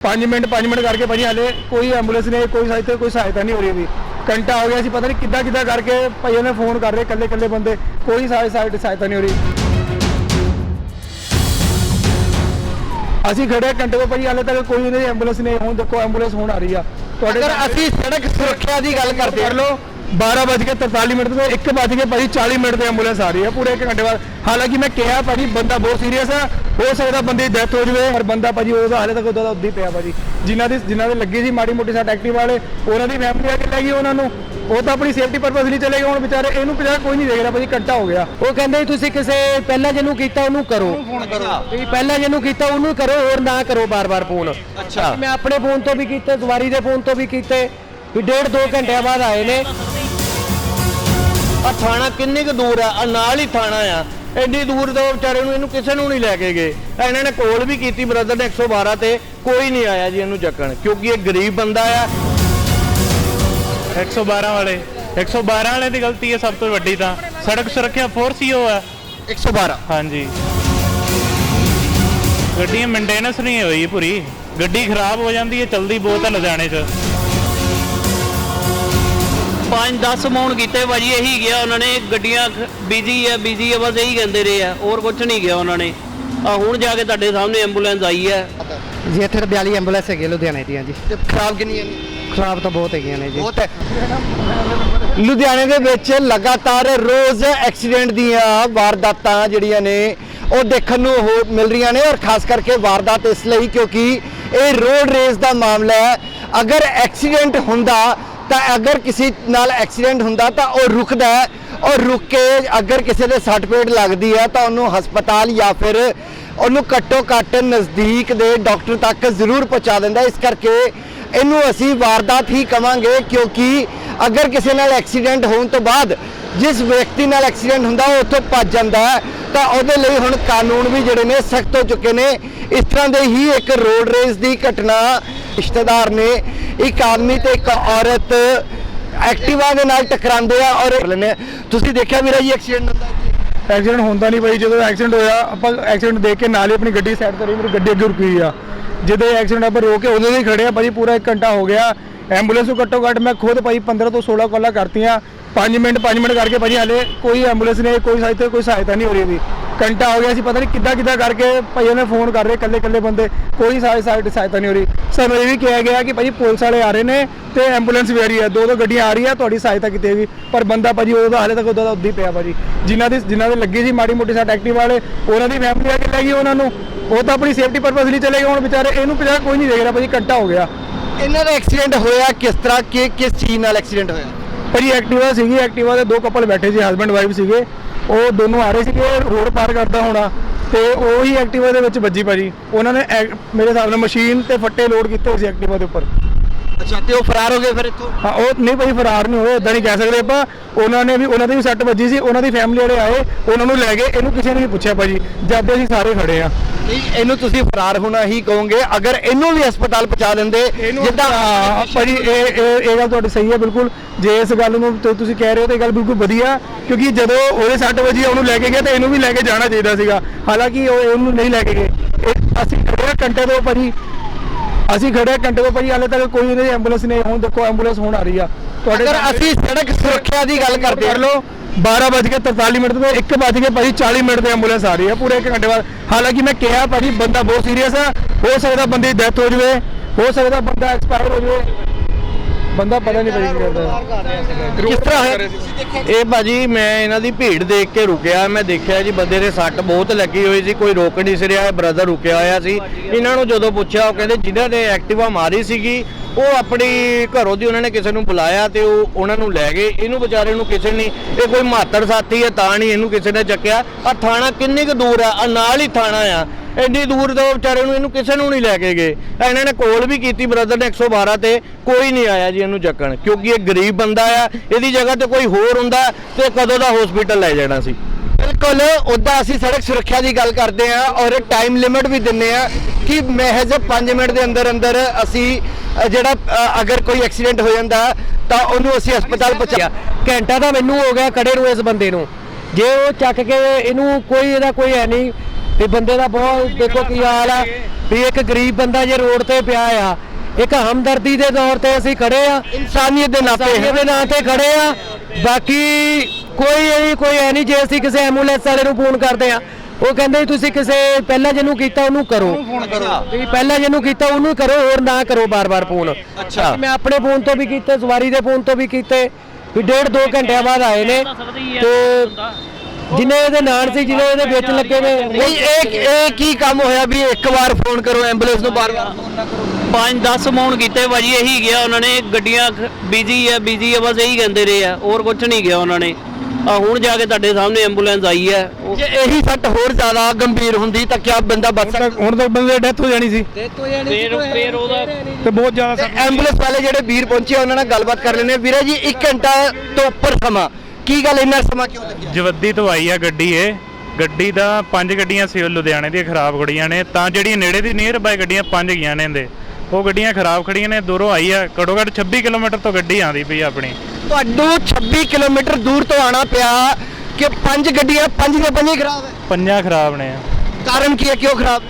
5 minute 5 minute ਕਰਕੇ ਭਾਜੀ ਹਲੇ ਕੋਈ ਐਂਬੂਲੈਂਸ ਨਹੀਂ ਆਈ, ਕੋਈ ਸਹਾਇਤਾ ਕੋਈ ਸਹਾਇਤਾ ਨਹੀਂ ਹੋ ਰਹੀ ਵੀ ਘੰਟਾ ਹੋ ਗਿਆ ਸੀ ਪਤਾ ਨਹੀਂ ਕਿੱਦਾਂ ਕਿੱਦਾਂ ਕਰਕੇ ਭਾਈ ਉਹਨੇ ਫੋਨ ਕਰ ਰਹੇ ਇਕੱਲੇ ਇਕੱਲੇ ਬੰਦੇ ਕੋਈ ਸਹਾਇ- ਸਹਾਇ- ਸਹਾਇਤਾ ਨਹੀਂ ਹੋ ਰਹੀ। ਅਸੀਂ ਖੜੇ ਹਾਂ ਘੰਟੇ ਤੋਂ ਭਾਜੀ ਹਲੇ ਤੱਕ ਕੋਈ ਨਹੀਂ ਐਂਬੂਲੈਂਸ ਨਹੀਂ ਆਈ। ਹੁਣ ਦੇਖੋ ਐਂਬੂਲੈਂਸ ਹੁਣ ਆ ਰਹੀ ਆ। ਤੁਹਾਡੇ ਅਗਰ ਅਸੀਂ ਸੜਕ ਸੁਰੱਖਿਆ ਦੀ ਗੱਲ ਕਰਦੇ ਕਰ ਲਓ 12 ਵੱਜ ਕੇ 43 ਮਿੰਟ ਤੋਂ 1 ਵੱਜ ਕੇ ਭਾਜੀ 40 ਮਿੰਟ ਤੇ ਐਂਬੂਲੈਂਸ ਆ ਰਹੀ ਹੈ ਪੂਰੇ 1 ਘੰਟੇ ਬਾਅਦ। ਹਾਲਾਂਕਿ ਮੈਂ ਕਿਹਾ ਭਾਜੀ ਬੰਦਾ ਬਹੁਤ ਸੀਰੀਅਸ ਆ ਹੋ ਸਕਦਾ ਬੰਦੇ ਦੀ ਡੈਥ ਹੋ ਜਾਵੇ ਔਰ ਬੰਦਾ ਭਾਜੀ ਉਹਦਾ ਹਾਲੇ ਤੱਕ ਉਹਦਾ ਉੱਦਾਂ ਪਿਆ ਭਾਜੀ। ਜਿਨ੍ਹਾਂ ਦੀ ਜਿਨ੍ਹਾਂ ਦੇ ਲੱਗੀ ਸੀ ਮਾੜੀ ਮੋਟੀ ਸੱਟ ਐਕਟਿਵ ਵਾਲੇ ਉਹਨਾਂ ਦੀ ਫੈਮਿਲੀ ਆ ਕੇ ਲੈ ਗਈ ਉਹਨਾਂ ਨੂੰ। ਉਹ ਤਾਂ ਆਪਣੀ ਸੇਫਟੀ ਪਰਪਸ ਲਈ ਚਲੇ ਗਏ ਹੁਣ ਵਿਚਾਰੇ ਇਹਨੂੰ ਵਿਚਾਰਾ ਕੋਈ ਨਹੀਂ ਦੇਖ ਰਿਹਾ ਭਾਜੀ ਘੰਟਾ ਹੋ ਗਿਆ। ਉਹ ਕਹਿੰਦੇ ਤੁਸੀਂ ਕਿਸੇ ਪਹਿਲਾਂ ਜਿਹਨੂੰ ਕੀਤਾ ਉਹਨੂੰ ਕਰੋ। ਫੋਨ ਕਰੋ ਤੁਸੀਂ ਪਹਿਲਾਂ ਜਿਹਨੂੰ ਕੀਤਾ ਉਹਨੂੰ ਕਰੋ ਹੋਰ ਨਾ ਕਰੋ ਬਾਰ-ਬਾਰ ਫੋਨ ਅੱਛਾ। ਮੈਂ ਆਪਣੇ ਫੋਨ ਤੋਂ ਵੀ ਕੀਤੇ ਦੁਆਰੀ ਦੇ ਫੋਨ ਤੋਂ ਵੀ ਕੀਤੇ ਵੀ ਡੇਢ ਦੋ ਘੰਟਿਆਂ ਬਾਅਦ ਆਏ ਨੇ। ਆ ਥਾਣਾ ਕਿੰਨੀ ਕੁ ਦੂਰ ਆ? ਆ ਨਾਲ ਹੀ ਥਾਣਾ ਆ। ਐਡੀ ਦੂਰ ਤੋਂ ਵਿਚਾਰੇ ਨੂੰ ਇਹਨੂੰ ਕਿਸੇ ਨੂੰ ਨਹੀਂ ਲੈ ਕੇ ਗਏ। ਇਹਨਾਂ ਨੇ ਕੋਲ ਵੀ ਕੀਤੀ ਬ੍ਰਦਰ ਨੇ 112 ਤੇ ਕੋਈ ਨਹੀਂ ਆਇਆ ਜੀ ਇਹਨੂੰ ਚੱਕਣ ਕਿਉਂਕਿ ਇਹ ਗਰੀਬ ਬੰਦਾ ਆ। 112 ਵਾਲੇ 112 ਵਾਲੇ ਦੀ ਗਲਤੀ ਹੈ ਸਭ ਤੋਂ ਵੱਡੀ ਤਾਂ। ਸੜਕ ਸੁਰੱਖਿਆ ਫੋਰਸ ਹੀ ਉਹ ਹੈ। 112 ਹਾਂਜੀ। ਗੱਡੀਆਂ ਮੇਨਟੇਨੈਂਸ ਨਹੀਂ ਹੋਈ ਪੂਰੀ। ਗੱਡੀ ਖਰਾਬ ਹੋ ਜਾਂਦੀ ਹੈ ਚਲਦੀ ਬਹੁਤ ਹੈ ਲੁਧਿਆਣੇ 'ਚ। 5-10 ਮਾਊਂਟ ਕੀਤੇ ਭਾਜੀ ਇਹੀ ਗਿਆ ਉਹਨਾਂ ਨੇ ਗੱਡੀਆਂ ਬਿਜ਼ੀ ਹੈ ਬਿਜ਼ੀ ਹੈ ਬਸ ਇਹੀ ਕਹਿੰਦੇ ਰਹੇ ਆ ਹੋਰ ਕੁਝ ਨਹੀਂ ਗਿਆ ਉਹਨਾਂ ਨੇ। ਆ ਹੁਣ ਜਾ ਕੇ ਤੁਹਾਡੇ ਸਾਹਮਣੇ ਐਂਬੂਲੈਂਸ ਆਈ ਹੈ ਜੀ ਇੱਥੇ 42 ਐਂਬੂਲੈਂਸ ਹੈਗੇ ਲੁਧਿਆਣੇ ਦੀਆਂ ਜੀ। ਤੇ ਖਰਾਬ ਕਿੰਨੀ ਹੈ ਖਰਾਬ ਤਾਂ ਬਹੁਤ ਹੈਗੀਆਂ ਨੇ ਜੀ। ਬਹੁਤ ਹੈ। ਲੁਧਿਆਣੇ ਦੇ ਵਿੱਚ ਲਗਾਤਾਰ ਰੋਜ਼ ਐਕਸੀਡੈਂਟ ਦੀਆਂ ਵਾਰਦਾਤਾਂ ਜਿਹੜੀਆਂ ਨੇ ਉਹ ਦੇਖਣ ਨੂੰ ਹੋ ਮਿਲ ਰਹੀਆਂ ਨੇ ਔਰ ਖਾਸ ਕਰਕੇ ਵਾਰਦਾਤ ਇਸ ਲਈ ਕਿਉਂਕਿ ਇਹ ਰੋਡ ਰੇਸ ਦਾ ਮਾਮਲਾ ਹੈ। ਅਗਰ ਐਕਸੀਡੈਂਟ ਹੁੰਦਾ ਤਾਂ ਅਗਰ ਕਿਸੇ ਨਾਲ ਐਕਸੀਡੈਂਟ ਹੁੰਦਾ ਤਾਂ ਉਹ ਰੁਕਦਾ ਹੈ। ਔਰ ਰੁਕ ਕੇ ਅਗਰ ਕਿਸੇ ਦੇ ਸੱਟ ਪੇਟ ਲੱਗਦੀ ਹੈ ਤਾਂ ਉਹਨੂੰ ਹਸਪਤਾਲ ਜਾਂ ਫਿਰ ਉਹਨੂੰ ਘੱਟੋ ਘੱਟ ਨਜ਼ਦੀਕ ਦੇ ਡਾਕਟਰ ਤੱਕ ਜ਼ਰੂਰ ਪਹੁੰਚਾ ਦਿੰਦਾ ਇਸ ਕਰਕੇ ਇਹਨੂੰ ਅਸੀਂ ਵਾਰਦਾਤ ਹੀ ਕਵਾਂਗੇ ਕਿਉਂਕਿ ਅਗਰ ਕਿਸੇ ਨਾਲ ਐਕਸੀਡੈਂਟ ਹੋਣ ਤੋਂ ਬਾਅਦ ਜਿਸ ਵਿਅਕਤੀ ਨਾਲ ਐਕਸੀਡੈਂਟ ਹੁੰਦਾ ਉਹ ਉੱਥੋਂ ਭੱਜ ਜਾਂਦਾ ਹੈ, ਤਾਂ ਉਹਦੇ ਲਈ ਹੁਣ ਕਾਨੂੰਨ ਵੀ ਜਿਹੜੇ ਨੇ ਸਖਤ ਹੋ ਚੁੱਕੇ ਨੇ। ਇਸ ਤਰ੍ਹਾਂ ਦੇ ਹੀ ਇੱਕ ਰੋਡ ਰੇਸ ਦੀ ਘਟਨਾ ਰਿਸ਼ਤੇਦਾਰ ਨੇ, ਇੱਕ ਆਦਮੀ ਤੇ ਇੱਕ ਔਰਤ ਐਕਟਿਵਾ ਦੇ ਨਾਲ ਟਕਰਾਉਂਦੇ ਆ ਔਰ ਤੁਸੀਂ ਦੇਖਿਆ ਵੀਰਾ ਜੀ ਐਕਸੀਡੈਂਟ ਹੁੰਦਾ ਜੀ? ਐਕਸੀਡੈਂਟ ਹੁੰਦਾ ਨਹੀਂ ਭਾਈ ਜਦੋਂ ਐਕਸੀਡੈਂਟ ਹੋਇਆ, ਆਪਾਂ ਐਕਸੀਡੈਂਟ ਦੇਖ ਕੇ ਨਾਲ ਹੀ ਆਪਣੀ ਗੱਡੀ ਸਾਈਡ ਤੇ ਰਹੀ, ਮੇਰੀ ਗੱਡੀ ਅੱਗੇ ਰੁਕੀ ਆ। ਜਦੋਂ ਐਕਸੀਡੈਂਟ ਆਪਾਂ ਰੋਕ ਕੇ ਉਹਦੇ ਹੀ ਖੜੇ ਆ ਭਾਜੀ ਪੂਰਾ 1 ਘੰਟਾ ਹੋ ਗਿਆ। ਐਂਬੂਲੈਂਸ ਨੂੰ ਘੱਟੋ ਘੱਟ ਮੈਂ ਖੁਦ ਭਾਈ 15 ਤੋਂ 16 ਕਾਲਾਂ ਕਰਤੀਆਂ। 5 ਮਿੰਟ 5 ਮਿੰਟ ਕਰਕੇ ਭਾਜੀ ਹਲੇ ਕੋਈ ਐਂਬੂਲੈਂਸ ਨਹੀਂ ਕੋਈ ਸਹਾਇਤਾ ਕੋਈ ਸਹਾਇਤਾ ਨਹੀਂ ਹੋ ਰਹੀ ਵੀ ਘੰਟਾ ਹੋ ਗਿਆ ਸੀ ਪਤਾ ਨਹੀਂ ਕਿੱਦਾਂ ਕਿੱਦਾਂ ਕਰਕੇ ਭਾਈ ਉਹਨੇ ਫੋਨ ਕਰ ਰਹੇ ਇਕੱਲੇ ਇਕੱਲੇ ਬੰਦੇ ਕੋਈ ਸਹਾਇ- ਸਹਾਇ- ਸਹਾਇਤਾ ਨਹੀਂ ਹੋ ਰਹੀ। ਸਾਨੂੰ ਇਹ ਵੀ ਕਿਹਾ ਗਿਆ ਕਿ ਭਾਜੀ ਪੁਲਿਸ ਵਾਲੇ ਆ ਰਹੇ ਨੇ ਤੇ ਐਂਬੂਲੈਂਸ ਵੀ ਆ ਰਹੀ ਹੈ ਦੋ ਦੋ ਗੱਡੀਆਂ ਆ ਰਹੀਆਂ ਤੁਹਾਡੀ ਸਹਾਇਤਾ ਕੀਤੀ ਜਾਏਗੀ ਪਰ ਬੰਦਾ ਭਾਜੀ ਉਹਦਾ ਹਾਲੇ ਤੱਕ ਉਹਦਾ ਉੱਦਾਂ ਹੀ ਪਿਆ ਭਾਜੀ। ਜਿਨ੍ਹਾਂ ਦੀ ਜਿਨ੍ਹਾਂ ਦੇ ਲੱਗੀ ਸੀ ਮਾੜੀ ਮੋਟੀ ਸੱਟ ਐਕਟਿਵ ਵਾਲੇ ਉਹਨਾਂ ਦੀ ਫੈਮਿਲੀ ਆ ਕੇ ਲੈ ਗਈ ਉਹਨਾਂ ਨੂੰ। ਉਹ ਤਾਂ ਆਪਣੀ ਸੇਫਟੀ ਪਰਪਸ ਲਈ ਚਲੇ ਗਏ ਹੁਣ ਵਿਚਾਰੇ ਇਹਨੂੰ ਵਿਚਾਰਾ ਕੋਈ ਨਹੀਂ ਦੇਖ ਰਿਹਾ ਭਾਜੀ ਘੰਟਾ ਹੋ ਗਿਆ। ਇਹਨਾਂ ਦਾ ਐਕਸੀਡੈਂਟ ਹੋਇਆ ਕਿਸ ਤਰ੍ਹਾਂ ਕਿ ਕਿਸ ਚੀਜ਼ ਨਾਲ ਐਕਸੀਡੈਂਟ ਹੋਇਆ? ਭਾਜੀ ਐਕਟਿਵਾ ਸੀਗੀ ਐਕਟਿਵਾ ਦੇ ਦੋ ਕਪਲ ਬੈਠੇ ਸੀ ਹਸਬੰਡ ਵਾਈਫ ਸੀਗੇ। ਉਹ ਦੋਨੋਂ ਆ ਰਹੇ ਸੀਗੇ, ਰੋਡ ਪਾਰ ਕਰਦਾ ਹੋਣਾ, ਤੇ ਉਹੀ ਐਕਟਿਵਾ ਦੇ ਵਿੱਚ ਵੱਜੀ ਭਾਜੀ। ਉਹਨਾਂ ਨੇ ਐਕ- ਮੇਰੇ ਹਿਸਾਬ ਨਾਲ ਮਸ਼ੀਨ ਤੇ ਫੱਟੇ ਲੋਡ ਕੀਤੇ ਹੋਏ ਸੀ ਐਕਟਿਵਾ ਦੇ ਉੱਪਰ। ਅੱਛਾ ਤੇ ਉਹ ਫਰਾਰ ਹੋ ਗਏ ਫਿਰ ਇੱਥੋਂ? ਹਾਂ ਉਹ ਨਹੀਂ ਭਾਈ ਫਰਾਰ ਨਹੀਂ ਹੋਏ ਇਦਾਂ ਨਹੀਂ ਕਹਿ ਸਕਦੇ ਆਪਾਂ। ਉਹਨਾਂ ਨੇ ਵੀ ਉਹਨਾਂ ਦੀ ਵੀ ਸੱਟ ਵੱਜੀ ਸੀ ਉਹਨਾਂ ਦੀ ਫੈਮਿਲੀ ਵਾਲੇ ਆਏ ਉਹਨਾਂ ਨੂੰ ਲੈ ਗਏ ਇਹਨੂੰ ਕਿਸੇ ਨੇ ਨਹੀਂ ਪੁੱਛਿਆ ਭਾਜੀ ਜਦ ਦੇ ਅਸੀਂ ਸਾਰੇ ਖੜੇ ਆ ਨਹੀਂ ਇਹਨੂੰ ਤੁਸੀਂ ਫਰਾਰ ਹੋਣਾ ਹੀ ਕਹੋਗੇ ਅਗਰ ਇਹਨੂੰ ਵੀ ਹਸਪਤਾਲ ਪਹੁੰਚਾ ਦਿੰਦੇ ਜਿੱਦਾਂ ਭਾਜੀ ਇਹ ਇਹ ਇਹ ਗੱਲ ਤੁਹਾਡੀ ਸਹੀ ਹੈ ਬਿਲਕੁਲ। ਜੇ ਇਸ ਗੱਲ ਨੂੰ ਤੁਸੀਂ ਕਹਿ ਰਹੇ ਹੋ ਤਾਂ ਇਹ ਗੱਲ ਬਿਲਕੁਲ ਵਧੀਆ ਕਿਉਂਕਿ ਜਦੋਂ ਉਹਦੇ ਸੱਟ ਵੱਜੀ ਉਹਨੂੰ ਲੈ ਕੇ ਗਿਆ ਤਾਂ ਇਹਨੂੰ ਵੀ ਲੈ ਕੇ ਜਾਣਾ ਚਾਹੀਦਾ ਸੀਗਾ। ਹਾਲਾਂਕਿ ਉਹ ਉਹਨੂੰ ਨਹੀਂ ਲੈ ਕੇ ਗਏ। ਅਸੀਂ ਹਾਂ ਘੰਟੇ ਤੋਂ ਭਾਜੀ। ਅਸੀਂ ਖੜੇ ਹਾਂ ਘੰਟੇ ਤੋਂ ਭਾਜੀ ਹਾਲੇ ਤੱਕ ਕੋਈ ਨਹੀਂ ਐਂਬੂਲੈਂਸ ਨਹੀਂ। ਹੁਣ ਦੇਖੋ ਐਂਬੂਲੈਂਸ ਹੁਣ ਆ ਰਹੀ ਆ। ਅਗਰ ਸਾਹਮਣੇ- ਅਸੀਂ ਸੜਕ ਸੁਰੱਖਿਆ ਦੀ ਗੱਲ ਕਰਦੇ ਕਰ ਲਓ 12 ਵੱਜ ਕੇ 43 ਮਿੰਟ ਤੋਂ 1 ਵੱਜ ਕੇ ਭਾਜੀ 40 ਮਿੰਟ ਤੇ ਐਂਬੂਲੈਂਸ ਆ ਰਹੀ ਹੈ ਪੂਰੇ 1 ਘੰਟੇ ਬਾਅਦ। ਹਾਲਾਂਕਿ ਮੈਂ ਕਿਹਾ ਭਾਜੀ ਬੰਦਾ ਬਹੁਤ ਸੀਰੀਅਸ ਆ। ਹੋ ਸਕਦਾ ਬੰਦੇ ਦੀ ਡੈਥ ਹੋ ਜਾਵੇ ਹੋ ਸਕਦਾ ਬੰਦਾ ਐਕਸਪਾਇਰ ਹੋ ਜਾਵੇ। ਬੰਦਾ ਪਤਾ ਨਹੀਂ ਭਾਜੀ ਕੀ ਕਰਦਾ। ਕਿਸ ਤਰ੍ਹਾਂ ਹੋਇਆ? ਇਹ ਭਾਜੀ, ਮੈਂ ਇਹਨਾਂ ਦੀ ਭੀੜ ਦੇਖ ਕੇ ਰੁਕਿਆ। ਮੈਂ ਦੇਖਿਆ ਜੀ, ਬੰਦੇ ਦੇ ਸੱਟ ਬਹੁਤ ਲੱਗੀ ਹੋਈ ਸੀ, ਕੋਈ ਰੋਕ ਨਹੀਂ ਸੀ ਰਿਹਾ। ਬ੍ਰਦਰ ਰੁਕਿਆ ਹੋਇਆ ਸੀ। ਇਹਨਾਂ ਨੂੰ ਜਦੋਂ ਪੁੱਛਿਆ, ਉਹ ਕਹਿੰਦੇ, ਜਿਨ੍ਹਾਂ ਨੇ ਐਕਟਿਵਾ ਮਾਰੀ ਸੀਗੀ ਉਹ ਆਪਣੀ ਘਰੋਂ ਦੀ ਉਹਨਾਂ ਨੇ ਕਿਸੇ ਨੂੰ ਬੁਲਾਇਆ ਤੇ ਉਹ ਉਹਨਾਂ ਨੂੰ ਲੈ ਗਏ। ਇਹਨੂੰ ਵਿਚਾਰੇ ਨੂੰ ਕਿਸੇ ਨੇ, ਇਹ ਕੋਈ ਮਾਤੜ ਸਾਥੀ ਹੈ, ਤਾਂ ਨਹੀਂ ਇਹਨੂੰ ਕਿਸੇ ਨੇ ਚੱਕਿਆ। ਆ ਥਾਣਾ ਕਿੰਨੀ ਕੁ ਦੂਰ ਆ? ਆ ਨਾਲ ਹੀ ਥਾਣਾ ਆ। ਐਡੀ ਦੂਰ ਤੋਂ ਵਿਚਾਰੇ ਨੂੰ ਇਹਨੂੰ ਕਿਸੇ ਨੂੰ ਨਹੀਂ ਲੈ ਕੇ ਗਏ। ਇਹਨਾਂ ਨੇ ਕੋਲ ਵੀ ਕੀਤੀ ਬ੍ਰਦਰ ਨੇ 112 ਤੇ, ਕੋਈ ਨਹੀਂ ਆਇਆ ਜੀ ਇਹਨੂੰ ਚੱਕਣ। ਕਿਉਂਕਿ ਇਹ ਗਰੀਬ ਬੰਦਾ ਆ, ਇਹਦੀ ਜਗ੍ਹਾ ਤੇ ਕੋਈ ਹੋਰ ਹੁੰਦਾ ਤੇ ਕਦੋਂ ਦਾ ਹਸਪੀਟਲ ਲੈ ਜਾਣਾ ਸੀ। ਬਿਲਕੁਲ ਉਦਾਂ ਅਸੀਂ ਸੜਕ ਸੁਰੱਖਿਆ ਦੀ ਗੱਲ ਕਰਦੇ ਆ ਔਰ ਟਾਈਮ ਲਿਮਿਟ ਵੀ ਦਿੰਨੇ ਆ ਕਿ ਮਹਿਜ਼ 5 ਮਿੰਟ ਦੇ ਅੰਦਰ ਅੰਦਰ ਅਸੀਂ ਜਿਹੜਾ ਅਗਰ ਕੋਈ ਐਕਸੀਡੈਂਟ ਹੋ ਜਾਂਦਾ ਤਾਂ ਉਹਨੂੰ ਅਸੀਂ ਹਸਪਤਾਲ ਪਹੁੰਚਾ ਘੰਟਾ ਤਾਂ ਮੈਨੂੰ ਹੋ ਗਿਆ ਖੜੇ ਨੂੰ ਇਸ ਬੰਦੇ ਨੂੰ। ਜੇ ਉਹ ਚੱਕ ਕੇ ਇਹਨੂੰ ਕੋਈ ਇਹਦਾ ਕੋਈ ਹੈ ਨਹੀਂ ਤੇ ਬੰਦੇ ਦਾ ਬਹੁਤ ਦੇਖੋ ਕੀ ਹਾਲ ਆ ਵੀ ਇੱਕ ਗਰੀਬ ਬੰਦਾ ਜੇ ਰੋਡ ਤੇ ਪਿਆ ਆ ਇੱਕ ਹਮਦਰਦੀ ਦੇ ਤੌਰ ਤੇ ਅਸੀਂ ਖੜੇ ਆ ਇਨਸਾਨੀਅਤ ਦੇ ਨਾਤੇ। ਦੇ ਨਾਂ ਤੇ ਖੜੇ ਆ। ਬਾਕੀ ਕੋਈ ਇਹ ਕੋਈ ਐ ਨਹੀਂ ਜੇ ਅਸੀਂ ਕਿਸੇ ਐਂਬੂਲੈਂਸ ਵਾਲੇ ਨੂੰ ਫੋਨ ਕਰਦੇ ਆ ਉਹ ਕਹਿੰਦੇ ਤੁਸੀਂ ਕਿਸੇ ਪਹਿਲਾਂ ਜਿਹਨੂੰ ਕੀਤਾ ਉਹਨੂੰ ਕਰੋ। ਫੋਨ ਕਰੋ। ਵੀ ਪਹਿਲਾਂ ਜਿਹਨੂੰ ਕੀਤਾ ਉਹਨੂੰ ਕਰੋ ਹੋਰ ਨਾ ਕਰੋ ਬਾਰ-ਬਾਰ ਫੋਨ ਅੱਛਾ। ਮੈਂ ਆਪਣੇ ਫੋਨ ਤੋਂ ਵੀ ਕੀਤੇ ਸਵਾਰੀ ਦੇ ਫੋਨ ਤੋਂ ਵੀ ਕੀਤੇ ਵੀ ਡੇਢ ਦੋ ਘੰਟਿਆਂ ਬਾਅਦ ਆਏ ਨੇ। ਤੇ ਜਿਨੇ ਇਹਦੇ ਨਾਲ ਸੀ ਜਿਹਨੇ ਇਹਦੇ ਵਿੱਚ ਲੱਗੇ ਨੇ ਨਹੀਂ ਇਹ ਇਹ ਕੀ ਕੰਮ ਹੋਇਆ ਵੀ ਇੱਕ ਵਾਰ ਫੋਨ ਕਰੋ ਐਂਬੂਲੈਂਸ ਨੂੰ ਬਾਰ-ਬਾਰ? ਫੋਨ ਨਾ ਕਰੋ 5-10 ਮੌਣ ਕੀਤੇ ਭਾਜੀ ਇਹੀ ਗਿਆ ਉਹਨਾਂ ਨੇ ਗੱਡੀਆਂ ਬਿਜ਼ੀ ਆ ਬਿਜ਼ੀ ਆ ਬਸ ਇਹੀ ਕਹਿੰਦੇ ਰਹੇ ਆ ਹੋਰ ਕੁਝ ਨਹੀਂ ਗਿਆ ਉਹਨਾਂ ਨੇ। ਆ ਹੁਣ ਜਾ ਕੇ ਤੁਹਾਡੇ ਸਾਹਮਣੇ ਐਂਬੂਲੈਂਸ ਆਈ ਹੈ। ਉਹ ਜੇ ਇਹੀ ਸੱਟ ਹੋਰ ਜ਼ਿਆਦਾ ਗੰਭੀਰ ਹੁੰਦੀ ਤਾਂ ਕਿਆ ਬੰਦਾ ਬਚ ਸਕਦਾ? ਹੁਣ ਤੱਕ ਬੰਦੇ ਦੀ ਡੈਥ ਹੋ ਜਾਣੀ ਸੀ। ਫੇਰ ਫੇਰ ਉਹਦਾ ਤੇ ਬਹੁਤ ਜ਼ਿਆਦਾ ਤੇ ਐਂਬੂਲੈਂਸ ਵਾਲੇ ਜਿਹੜੇ ਵੀਰ ਪਹੁੰਚੇ ਉਹਨਾਂ ਨਾਲ ਗੱਲਬਾਤ ਕਰ ਲੈਣੇ ਵੀਰੇ ਜੀ 1 ਘੰਟਾ ਤੋਂ ਉੱਪਰ ਸਮਾਂ। ਕੀ ਗੱਲ ਇੰਨਾ ਸਮਾਂ ਕਿਉਂ ਲੱਗਿਆ? ਜਵੱਦੀ ਤੋਂ ਆਈ ਆ ਗੱਡੀ ਇਹ। ਗੱਡੀ ਦਾ ਪੰਜ ਗੱਡੀਆਂ ਸੀ ਲੁਧਿਆਣੇ ਦੀਆਂ ਖਰਾਬ ਖੜੀਆਂ ਨੇ। ਤਾਂ ਜਿਹੜੀਆਂ ਨੇੜੇ ਦੀ ਨੀਅਰ ਬਾਈ ਗੱਡੀਆਂ ਪੰਜ ਗਈਆਂ ਨੇ ਇਹਦੇ। ਉਹ ਗੱਡੀਆਂ ਖਰਾਬ ਖੜੀਆਂ ਨੇ ਦੂਰੋਂ ਆਈ ਆ। ਘੱਟੋ ਘੱਟ 26 ਕਿਲੋਮੀਟਰ ਤੋਂ ਗੱਡੀ ਆਂਦੀ ਪਈ ਆ ਆਪਣੀ। ਤੁਹਾਨੂੰ 26 ਕਿਲੋਮੀਟਰ ਦੂਰ ਤੋਂ ਆਣਾ ਪਿਆ ਕਿ ਪੰਜ ਗੱਡੀਆਂ ਪੰਜ ਦੀਆਂ ਪੰਜ ਖਰਾਬ ਹੈ। ਪੰਜਾਂ ਖਰਾਬ ਨੇ ਕਾਰਨ ਕੀ ਹੈ? ਕਿਉਂ ਖਰਾਬ?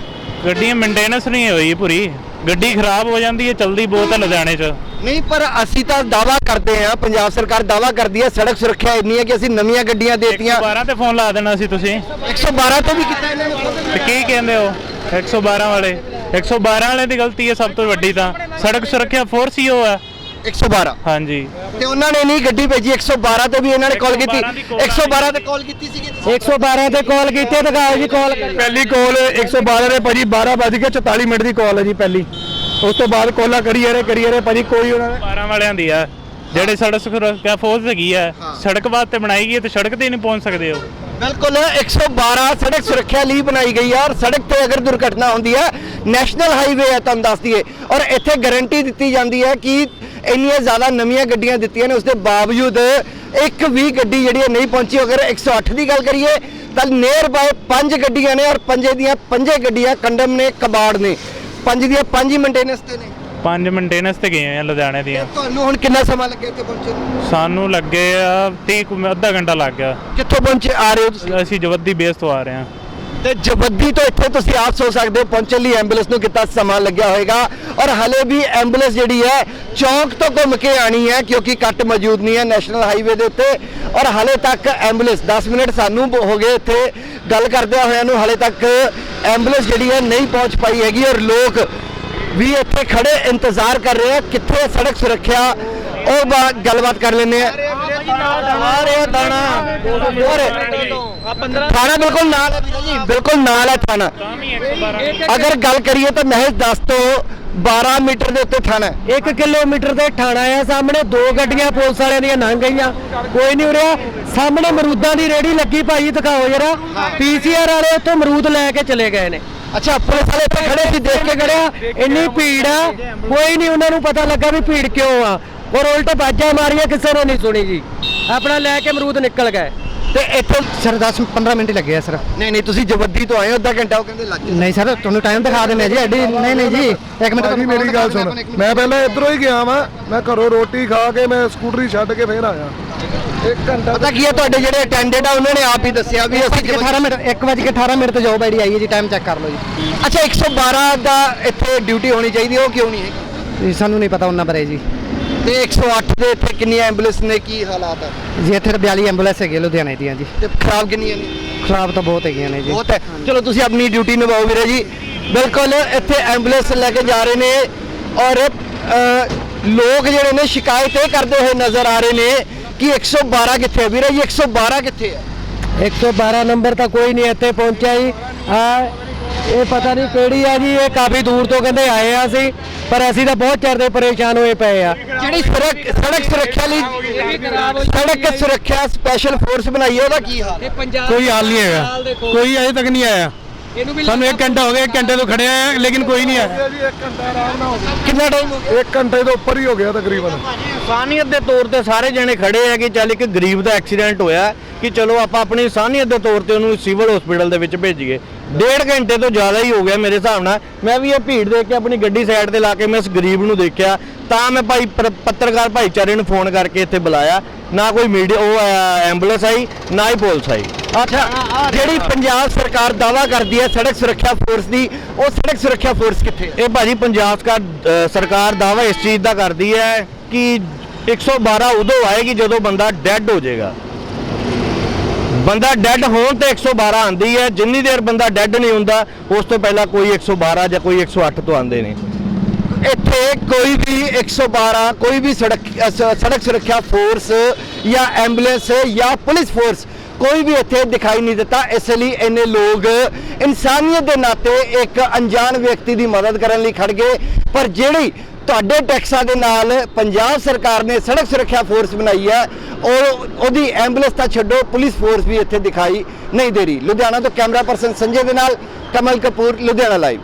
ਗੱਡੀਆਂ ਮੇਨਟੇਨੈਂਸ ਨਹੀਂ ਹੋਈ ਪੂਰੀ। ਗੱਡੀ ਖਰਾਬ ਹੋ ਜਾਂਦੀ ਹੈ ਚਲਦੀ ਬਹੁਤ ਹੈ ਲੁਧਿਆਣੇ 'ਚ। ਨਹੀਂ ਪਰ ਅਸੀਂ ਤਾਂ ਦਾਵਾ ਕਰਦੇ ਹਾਂ ਪੰਜਾਬ ਸਰਕਾਰ ਦਾਵਾ ਕਰਦੀ ਹੈ ਸੜਕ ਸੁਰੱਖਿਆ ਇੰਨੀ ਹੈ ਕਿ ਅਸੀਂ ਨਵੀਆਂ ਗੱਡੀਆਂ ਦੇਤੀਆਂ। 112 ਤੇ ਫੋਨ ਲਾ ਦੇਣਾ ਸੀ ਤੁਸੀਂ। 112 ਤੇ ਵੀ ਕੀਤਾ ਇਹਨਾਂ ਨੇ ਤੇ ਕੀ ਕਹਿੰਦੇ ਹੋ? 112 ਵਾਲੇ। 112 ਵਾਲੇ ਦੀ ਗਲਤੀ ਹੈ ਸਭ ਤੋਂ ਵੱਡੀ ਤਾਂ। ਸੜਕ ਸੁਰੱਖਿਆ ਫੋਰਸ ਹੀ ਉਹ ਹੈ। 112 ਹਾਂਜੀ। ਤੇ ਉਹਨਾਂ ਨੇ ਨਹੀਂ ਗੱਡੀ ਭੇਜੀ 112 ਤੇ ਵੀ ਇਹਨਾਂ ਨੇ ਕਾਲ ਕੀਤੀ। 112 ਦੀ call 112 ਤੇ ਕਾਲ ਕੀਤੀ ਸੀਗੀ। 112 ਤੇ ਕਾਲ ਕੀਤੀ ਦਿਖਾਓ ਜੀ ਕਾਲ ਪਹਿਲੀ ਕਾਲ 112 ਦੇ ਭਾਜੀ 12 ਵੱਜ ਕੇ 44 ਮਿੰਟ ਦੀ ਕਾਲ ਹੈ ਜੀ ਪਹਿਲੀ। ਉਸ ਤੋਂ ਬਾਅਦ ਕਾਲਾਂ ਕਰੀ ਜਾ ਰਹੇ ਕਰੀ ਜਾ ਰਹੇ ਭਾਜੀ ਕੋਈ ਉਹਨਾਂ ਨੇ 12 ਵਾਲਿਆਂ ਦੀ ਆ। ਜਿਹੜੇ ਸੜਕ ਸੁਰੱਖਿਆ ਫੋਰਸ ਹੈਗੀ ਆ ਸੜਕ ਵਾਸਤੇ ਬਣਾਈ ਗਈ ਹੈ ਤੇ ਸੜਕ ਤੇ ਨਹੀਂ ਪਹੁੰਚ ਸਕਦੇ ਹੋ ਬਿਲਕੁਲ 112 ਸੜਕ ਸੁਰੱਖਿਆ ਲਈ ਬਣਾਈ ਗਈ ਹੈ ਔਰ ਸੜਕ ਤੇ ਅਗਰ ਦੁਰਘਟਨਾ ਹੁੰਦੀ ਹੈ ਨੈਸ਼ਨਲ ਹਾਈਵੇ ਹੈ ਤੁਹਾਨੂੰ ਦੱਸ ਦਈਏ। ਔਰ ਇੱਥੇ ਗਾਰੰਟੀ ਦਿੱਤੀ ਜਾਂਦੀ ਹੈ ਕਿ ਇੰਨੀਆਂ ਜ਼ਿਆਦਾ ਨਵੀਆਂ ਗੱਡੀਆਂ ਦਿੱਤੀਆਂ ਨੇ ਉਸ ਦੇ ਬਾਵਜੂਦ ਇੱਕ ਵੀ ਗੱਡੀ ਜਿਹੜੀ ਹੈ ਨਹੀਂ ਪਹੁੰਚੀ। ਅਗਰ 108 ਦੀ ਗੱਲ ਕਰੀਏ ਤਾਂ ਨੀਅਰ ਬਾਏ ਪੰਜ ਗੱਡੀਆਂ ਨੇ ਔਰ ਪੰਜੇ ਦੀਆਂ ਪੰਜੇ ਗੱਡੀਆਂ ਕੰਡਮ ਨੇ ਕਬਾੜ ਨੇ। ਪੰਜ ਦੀਆਂ ਪੰਜ ਹੀ ਮੇਨਟੇਨੈਂਸ ਤੇ ਨੇ। ਪੰਜ ਮੇਨਟੇਨੈਂਸ ਤੇ ਗਏ ਆ ਲੁਧਿਆਣੇ ਦੀਆਂ। ਤੁਹਾਨੂੰ ਹੁਣ ਕਿੰਨਾ ਸਮਾਂ ਲੱਗਿਆ ਇੱਥੇ ਪਹੁੰਚਣ ਨੂੰ? ਸਾਨੂੰ ਲੱਗੇ ਆ 30 ਕੁ- ਅੱਧਾ ਘੰਟਾ ਲੱਗ ਗਿਆ। ਕਿੱਥੋਂ ਪਹੁੰਚੇ? ਆ ਰਹੇ ਹੋ ਤੁਸੀਂ? ਅਸੀਂ ਜਵੱਦੀ ਬੇਸ ਤੋਂ ਆ ਰਹੇ ਹਾਂ। ਤੇ ਜਬੱਦੀ ਤੋਂ ਇੱਥੇ ਤੁਸੀਂ ਆਪ ਸੋਚ ਸਕਦੇ ਹੋ, ਪਹੁੰਚਣ ਲਈ ਐਂਬੂਲੈਂਸ ਨੂੰ ਕਿੰਨਾ ਸਮਾਂ ਲੱਗਿਆ ਹੋਵੇਗਾ ਔਰ ਹਲੇ ਵੀ ਐਂਬੂਲੈਂਸ ਜਿਹੜੀ ਹੈ, ਚੌਂਕ ਤੋਂ ਘੁੰਮ ਕੇ ਆਣੀ ਹੈ, ਕਿਉਂਕਿ ਕੱਟ ਮੌਜੂਦ ਨਹੀਂ ਹੈ ਨੈਸ਼ਨਲ ਹਾਈਵੇ ਦੇ ਉੱਤੇ। ਔਰ ਹਲੇ ਤੱਕ ਐਂਬੂਲੈਂਸ 10 ਮਿੰਟ ਸਾਨੂੰ ਹੋ ਗਏ ਇੱਥੇ ਗੱਲ ਕਰਦਿਆਂ ਹੋਇਆਂ ਨੂੰ, ਹਲੇ ਤੱਕ ਐਂਬੂਲੈਂਸ ਜਿਹੜੀ ਹੈ ਨਹੀਂ ਪਹੁੰਚ ਪਾਈ ਹੈਗੀ। ਔਰ ਲੋਕ ਵੀ ਇੱਥੇ ਖੜੇ, ਇੰਤਜ਼ਾਰ ਕਰ ਰਹੇ ਆ, ਕਿੱਥੇ ਸੜਕ ਸੁਰੱਖਿਆ, ਉਹ ਬਾ- ਗੱਲਬਾਤ ਕਰ ਲੈਂਦੇ ਆ। ਆ ਰਿਹਾ ਦਾਣਾ। ਹੋਰ। ਥਾਣਾ ਬਿਲਕੁਲ ਨਾਲ ਹੈ ਵੀਰੇ ਜੀ, ਬਿਲਕੁਲ ਨਾਲ ਹੈ ਥਾਣਾ। ਅਗਰ ਗੱਲ ਕਰੀਏ ਤਾਂ ਮਹਿਜ਼ 10 ਤੋਂ 12 ਮੀਟਰ ਦੇ ਉੱਤੇ ਥਾਣਾ 1 ਕਿਲੋਮੀਟਰ ਦੇ ਠਾਣਾ ਆ ਸਾਹਮਣੇ ਦੋ ਗੱਡੀਆਂ ਪੁਲਿਸ ਵਾਲਿਆਂ ਦੀਆਂ ਲੰਘ ਗਈਆਂ। ਕੋਈ ਨਹੀਂ ਉਰਿਆ ਸਾਹਮਣੇ ਮਰੂਦਾਂ ਦੀ ਰੇੜੀ ਲੱਗੀ ਭਾਈ, ਦਿਖਾਓ ਜਰਾ। ਪੀਸੀਆਰ ਵਾਲੇ ਉੱਥੋਂ ਮਰੂਦ ਲੈ ਕੇ ਚਲੇ ਗਏ ਨੇ। ਅੱਛਾ, ਪੁਲਿਸ ਵਾਲੇ ਇੱਥੇ ਖੜੇ ਸੀ, ਦੇਖ ਕੇ ਖੜਿਆ ਇੰਨੀ ਭੀੜ ਆ। ਕੋਈ ਨਹੀਂ, ਉਹਨਾਂ ਨੂੰ ਪਤਾ ਲੱਗਾ ਵੀ ਭੀੜ ਕਿਉਂ ਆ। ਔਰ ਉਲਟ ਬਾਜਾਂ ਮਾਰੀਆਂ ਕਿਸੇ ਨੇ ਨਹੀਂ ਸੁਣੀ ਜੀ। ਆਪਣਾ ਲੈ ਕੇ ਅਮਰੂਦ ਨਿਕਲ ਗਏ। ਤੇ ਇੱਥੇ ਸਰ 10 15 ਮਿੰਟ ਲੱਗੇ ਆ ਸਰ। ਨਹੀਂ ਨਹੀਂ ਤੁਸੀਂ ਜਵੱਦੀ ਤੋਂ ਆਏ ਹੋ ਅੱਧਾ ਘੰਟਾ ਉਹ ਕਹਿੰਦੇ ਲੱਗ ਗਿਆ ਨਹੀਂ ਸਰ ਤੁਹਾਨੂੰ ਟਾਈਮ ਦਿਖਾ ਦਿੰਦੇ ਜੀ ਐਡੀ ਨਹੀਂ ਨਹੀਂ ਜੀ ਇੱਕ ਮਿੰਟ ਭਾਜੀ ਮੇਰੀ ਗੱਲ ਸੁਣ। ਮੈਂ ਪਹਿਲਾਂ ਇਧਰੋਂ ਹੀ ਗਿਆ ਵਾਂ ਮੈਂ ਘਰੋਂ ਰੋਟੀ ਖਾ ਕੇ ਮੈਂ ਸਕੂਟਰੀ ਛੱਡ ਕੇ ਫੇਰ ਆਇਆ। ਇੱਕ ਘੰਟਾ ਪਤਾ ਕੀ ਹੈ ਤੁਹਾਡੇ ਜਿਹੜੇ ਅਟੈਂਡੈਂਟ ਆ ਉਹਨਾਂ ਨੇ ਆਪ ਹੀ ਦੱਸਿਆ ਵੀ ਅਸੀਂ ਜਵੱਦੀ- 18 ਮਿੰਟ 1 ਵਜੇ 18 ਮਿੰਟ ਤੇ ਜੋਬ ਆਈਡੀ ਆਈ ਹੈ ਜੀ ਟਾਈਮ ਚੈੱਕ ਕਰ ਲਓ ਜੀ। ਅੱਛਾ 112 ਦਾ ਇੱਥੇ ਡਿਊਟੀ ਹੋਣੀ ਚਾਹੀਦੀ ਹੈ, ਉਹ ਕਿਉਂ ਨਹੀਂ ਜੀ ਸਾਨੂੰ ਨਹੀਂ ਪਤਾ ਉਹਨਾਂ ਬਾਰੇ ਜੀ। ਤੇ 108 ਦੇ ਇੱਥੇ ਕਿੰਨੀਆਂ ਐਂਬੂਲੈਂਸ ਨੇ ਕੀ ਹਾਲਾਤ ਹੈ ਜੀ ਇੱਥੇ ਤਾਂ 42 ਐਂਬੂਲੈਂਸ ਹੈਗੇ ਲੁਧਿਆਣੇ ਦੀਆਂ ਜੀ। ਤੇ ਖਰਾਬ ਕਿੰਨੀਆਂ ਨੇ? ਖਰਾਬ ਤਾਂ ਬਹੁਤ ਹੈਗੀਆਂ ਨੇ ਜੀ। ਬਹੁਤ ਹੈ। ਚਲੋ ਤੁਸੀਂ ਆਪਣੀ ਡਿਊਟੀ ਨਿਭਾਓ ਵੀਰੇ ਜੀ। ਬਿਲਕੁਲ ਇੱਥੇ ਐਂਬੂਲੈਂਸ ਲੈ ਕੇ ਜਾ ਰਹੇ ਨੇ ਔਰ ਲੋਕ ਜਿਹੜੇ ਨੇ ਸ਼ਿਕਾਇਤ ਇਹ ਕਰਦੇ ਹੋਏ ਨਜ਼ਰ ਆ ਰਹੇ ਨੇ ਕਿ 112 ਕਿੱਥੇ ਹੈ ਵੀਰੇ ਜੀ? 112 ਕਿੱਥੇ ਹੈ 112 ਨੰਬਰ ਤਾਂ ਕੋਈ ਨਹੀਂ ਇੱਥੇ ਪਹੁੰਚਿਆ ਜੀ। ਆ ਇਹ ਪਤਾ ਨਹੀਂ ਕਿਹੜੀ ਆ ਜੀ ਇਹ ਕਾਫੀ ਦੂਰ ਤੋਂ ਕਹਿੰਦੇ ਆਏ ਆ ਅਸੀਂ ਪਰ ਅਸੀਂ ਤਾਂ ਬਹੁਤ ਚਿਰ ਦੇ ਪਰੇਸ਼ਾਨ ਹੋਏ ਪਏ ਆ। ਜਿਹੜੀ ਸੜਕ ਸੜਕ ਸੁਰੱਖਿਆ ਲਈ ਸੜਕ ਸੁਰੱਖਿਆ ਸਪੈਸ਼ਲ ਫੋਰਸ ਬਣਾਈ ਹੈ ਉਹਦਾ ਕੀ ਹਾਲ ਹੈ ਕੋਈ ਹਾਲ ਨਹੀਂ ਹੈਗਾ। ਕੋਈ ਅਜੇ ਤੱਕ ਨਹੀਂ ਆਇਆ। ਸਾਨੂੰ 1 ਘੰਟਾ ਹੋ ਗਿਆ 1 ਘੰਟੇ ਤੋਂ ਖੜੇ ਆ ਲੇਕਿਨ ਕੋਈ ਨਹੀਂ ਆਇਆ। ਕਿੰਨਾ ਟਾਈਮ ਹੋ ਗਿਆ? 1 ਘੰਟੇ ਤੋਂ ਉੱਪਰ ਹੀ ਹੋ ਗਿਆ ਤਕਰੀਬਨ। ਇਨਸਾਨੀਅਤ ਦੇ ਤੌਰ ਤੇ ਸਾਰੇ ਜਣੇ ਖੜੇ ਆ ਕਿ ਚੱਲ ਇੱਕ ਗਰੀਬ ਦਾ ਐਕਸੀਡੈਂਟ ਹੋਇਆ। ਕਿ ਚਲੋ ਆਪਾਂ ਆਪਣੀ ਇਨਸਾਨੀਅਤ ਦੇ ਤੌਰ ਤੇ ਉਹਨੂੰ ਸਿਵਲ ਹਸਪੀਟਲ ਦੇ ਵਿੱਚ ਭੇਜੀਏ। ਡੇਢ ਘੰਟੇ ਤੋਂ ਜ਼ਿਆਦਾ ਹੀ ਹੋ ਗਿਆ ਮੇਰੇ ਹਿਸਾਬ ਨਾਲ। ਮੈਂ ਵੀ ਇਹ ਭੀੜ ਦੇਖ ਕੇ ਆਪਣੀ ਗੱਡੀ ਸਾਈਡ ਤੇ ਲਾ ਕੇ ਮੈਂ ਇਸ ਗਰੀਬ ਨੂੰ ਦੇਖਿਆ। ਤਾਂ ਮੈਂ ਭਾਈ ਪੱਤਰਕਾਰ ਭਾਈਚਾਰੇ ਨੂੰ ਫੋਨ ਕਰਕੇ ਇੱਥੇ ਬੁਲਾਇਆ। ਨਾ ਕੋਈ ਮੀਡੀਆ ਉਹ ਐਂਬੂਲੈਂਸ ਆਈ ਨਾ ਹੀ ਪੁਲਿਸ ਆਈ। ਅੱਛਾ ਜਿਹੜੀ ਪੰਜਾਬ ਸਰਕਾਰ ਦਾਵਾ ਕਰਦੀ ਹੈ ਸੜਕ ਸੁਰੱਖਿਆ ਫੋਰਸ ਦੀ ਉਹ ਸੜਕ ਸੁਰੱਖਿਆ ਫੋਰਸ ਕਿੱਥੇ? ਇਹ ਭਾਜੀ ਪੰਜਾਬ ਸਰਕਾਰ ਦਾਵਾ ਇਸ ਚੀਜ਼ ਦਾ ਕਰਦੀ ਹੈ ਕਿ 112 ਉਦੋਂ ਆਏਗੀ ਜਦੋਂ ਬੰਦਾ ਡੈੱਡ ਹੋ ਜਾਏਗਾ। ਬੰਦਾ ਡੈੱਡ ਹੋਣ ਤੇ 112 ਆਂਦੀ ਹੈ, ਜਿੰਨੀ ਦੇਰ ਬੰਦਾ ਡੈੱਡ ਨਹੀਂ ਹੁੰਦਾ, ਉਸ ਤੋਂ ਪਹਿਲਾਂ ਕੋਈ 112 ਜਾਂ ਕੋਈ 108 ਤੋਂ ਆਂਦੇ ਨੇ। ਇੱਥੇ ਕੋਈ ਵੀ 112 ਕੋਈ ਵੀ ਸੜਕ ਸੜਕ ਸੁਰੱਖਿਆ ਫੋਰਸ ਜਾਂ ਐਂਬੂਲੈਂਸ ਜਾਂ ਪੁਲਿਸ ਫੋਰਸ ਕੋਈ ਵੀ ਇੱਥੇ ਦਿਖਾਈ ਨਹੀਂ ਦਿੱਤਾ। ਇਸ ਲਈ ਇੰਨੇ ਲੋਕ ਇਨਸਾਨੀਅਤ ਦੇ ਨਾਤੇ ਇੱਕ ਅਣਜਾਣ ਵਿਅਕਤੀ ਦੀ ਮਦਦ ਕਰਨ ਲਈ ਖੜ ਗਏ। ਪਰ ਜਿਹੜੀ ਤੁਹਾਡੇ ਟੈਕਸਾਂ ਦੇ ਨਾਲ ਪੰਜਾਬ ਸਰਕਾਰ ਨੇ ਸੜਕ ਸੁਰੱਖਿਆ ਫੋਰਸ ਬਣਾਈ ਹੈ। ਉਹ ਉਹਦੀ ਐਂਬੂਲੈਂਸ ਤਾਂ ਛੱਡੋ, ਪੁਲਿਸ ਫੋਰਸ ਵੀ ਇੱਥੇ ਦਿਖਾਈ ਨਹੀਂ ਦੇ ਰਹੀ। ਲੁਧਿਆਣਾ ਤੋਂ ਕੈਮਰਾ ਪਰਸਨ ਸੰਜੇ ਦੇ ਨਾਲ ਕਮਲ ਕਪੂਰ, ਲੁਧਿਆਣਾ ਲਾਈਵ